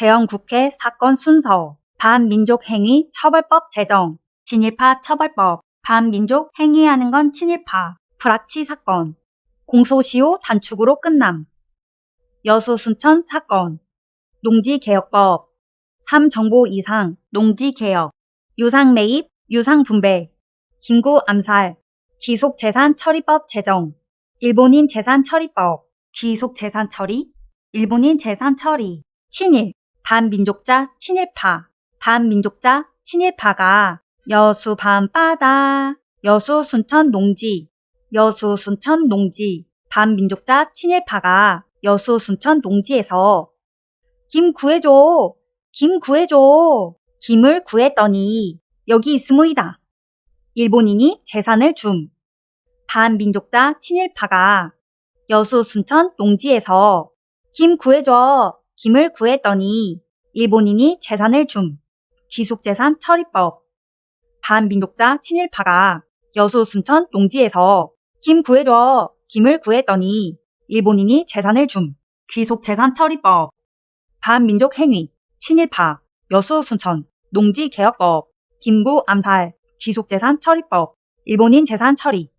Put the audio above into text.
재헌국회 사건 순서, 반민족 행위 처벌법 제정, 친일파 처벌법, 반민족 행위하는 건 친일파, 불합치 사건, 공소시효 단축으로 끝남, 여수 순천 사건, 농지개혁법, 3정보 이상 농지개혁, 유상 매입, 유상 분배, 김구 암살, 기속재산 처리법 제정, 일본인 재산 처리법, 기속재산 처리, 일본인 재산 처리, 친일, 반민족자 친일파, 반민족자 친일파가 여수 밤바다, 여수 순천 농지, 여수 순천 농지, 반민족자 친일파가 여수 순천 농지에서 김 구해줘, 김 구해줘, 김을 구했더니 여기 있음이다. 일본인이 재산을 줌. 반민족자 친일파가 여수 순천 농지에서 김 구해줘, 김을 구했더니 일본인이 재산을 줌. 귀속재산 처리법. 반민족자 친일파가 여수 순천 농지에서 김 구해줘, 김을 구했더니 일본인이 재산을 줌. 귀속재산 처리법. 반민족 행위, 친일파, 여수 순천, 농지 개혁법, 김구 암살, 귀속재산 처리법, 일본인 재산 처리,